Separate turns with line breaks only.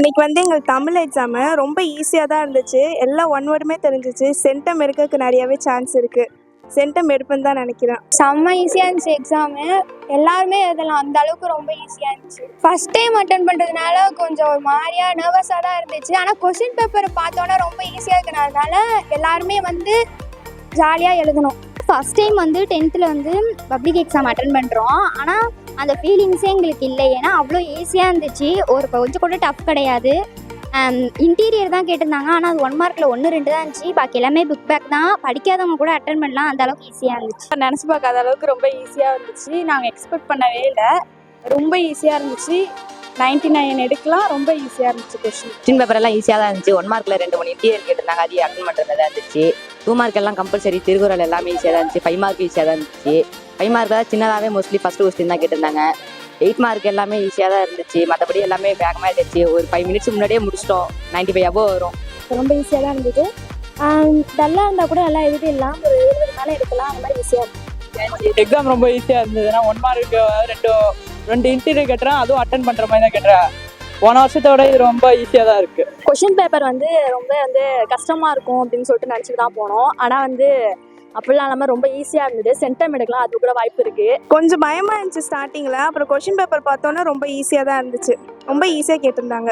இன்னைக்கு வந்து எங்களுக்கு தமிழ் எக்ஸாமு ரொம்ப ஈஸியாக தான் இருந்துச்சு. எல்லா ஒன் வேர்டுமே தெரிஞ்சிச்சு. சென்டம் எடுக்கிறதுக்கு நிறையவே சான்ஸ் இருக்குது சென்டம் எடுப்பேன்னு தான் நினைக்கிறேன்.
செம்ம ஈஸியாக இருந்துச்சு எக்ஸாமு எல்லாருமே எழுதலாம். அந்த அளவுக்கு ரொம்ப ஈஸியாக இருந்துச்சு. ஃபர்ஸ்ட் டைம் அட்டன் பண்ணுறதுனால கொஞ்சம் ஒரு மாதிரியாக நர்வஸாக தான் இருந்துச்சு. ஆனால் கொஷின் பேப்பரை பார்த்தோன்னா ரொம்ப ஈஸியாக இருக்கிறதுனால எல்லாருமே வந்து ஜாலியாக எழுதணும்.
ஃபஸ்ட் டைம் வந்து டென்த்தில் வந்து பப்ளிக் எக்ஸாம் அட்டன் பண்ணுறோம் ஆனால் அந்த ஃபீலிங்ஸே எங்களுக்கு இல்லை. ஏன்னா அவ்வளோ ஈஸியாக இருந்துச்சு. ஒரு கொஞ்சம் கூட டஃப் கிடையாது. இன்டீரியர் தான் கேட்டிருந்தாங்க. ஆனால் அது ஒன் மார்க்கில் ஒன்று ரெண்டு தான் இருந்துச்சு. பாக்கி எல்லாமே புக் பேக் தான். படிக்காதவங்க கூட அட்டன் பண்ணலாம். அந்த அளவுக்கு ஈஸியாக இருந்துச்சு.
நினச்சி பார்க்காத அளவுக்கு ரொம்ப ஈஸியாக இருந்துச்சு. நாங்கள் எக்ஸ்பெக்ட் பண்ணவே இல்லை. ரொம்ப ஈஸியாக இருந்துச்சு. நைன்டி நைன் எடுக்கலாம். ரொம்ப ஈஸியாக இருந்துச்சு
கொஸ்டின் பேப்பர் எல்லாம் ஈஸியாக தான் இருந்துச்சு. ஒன் மார்க்கில் ரெண்டு மூணு இன்டீரியர் கேட்டிருந்தாங்க. அதையும் அட்டன் பண்ணுறது தான் இருந்துச்சு. டூ மார்க் எல்லாம் கம்பல்சரி திருக்குறள் எல்லாமே ஈஸியாக தான் இருந்துச்சு. ஃபைவ் மார்க் ஈஸியாக தான் இருந்துச்சு. ஃபைவ் மார்க் தான் சின்னதாகவே மோஸ்ட்லி ஃபஸ்ட்டு கொஸ்டின் தான் கேட்டிருந்தாங்க. எயிட் மார்க் எல்லாமே ஈஸியாக தான் இருந்துச்சு. மற்றபடி எல்லாமே வேகமாக இருந்துச்சு ஒரு ஃபைவ் மினிட்ஸ் முன்னாடியே முடிச்சிட்டோம். நைன்டி ஃபைவ் அபோவ் வரும்.
ரொம்ப ஈஸியாக தான் இருந்தது. டல்லாக இருந்தால் கூட நல்லா எழுதிடலாம் ஒரு எழுபது மேலே எடுக்கலாம். அந்த மாதிரி ஈஸியாக இருக்கும்
எக்ஸாம் ரொம்ப ஈஸியாக இருந்ததுன்னா ஒன் மார்க் ரெண்டு ரெண்டு இன்டீரியர் கட்டுறேன் அதுவும் அட்டன் பண்ணுற மாதிரி தான் கட்டுறேன் போன வருஷத்தோட இது ரொம்ப ஈஸியாக தான் இருக்குது
கொஷின் பேப்பர் வந்து ரொம்ப வந்து கஷ்டமாக இருக்கும் அப்படின்னு சொல்லிட்டு நினச்சிட்டு தான் போனோம். ஆனால் வந்து அப்படிலாம் இல்லாமல் ரொம்ப ஈஸியாக இருந்தது. சென்டம் எடுக்கலாம் அது கூட வாய்ப்பு இருக்குது
கொஞ்சம் பயமாக இருந்துச்சு ஸ்டார்டிங்கில் அப்புறம் கொஷின் பேப்பர் பார்த்தோன்னா ரொம்ப ஈஸியாக தான் இருந்துச்சு. ரொம்ப ஈஸியாக கேட்டிருந்தாங்க.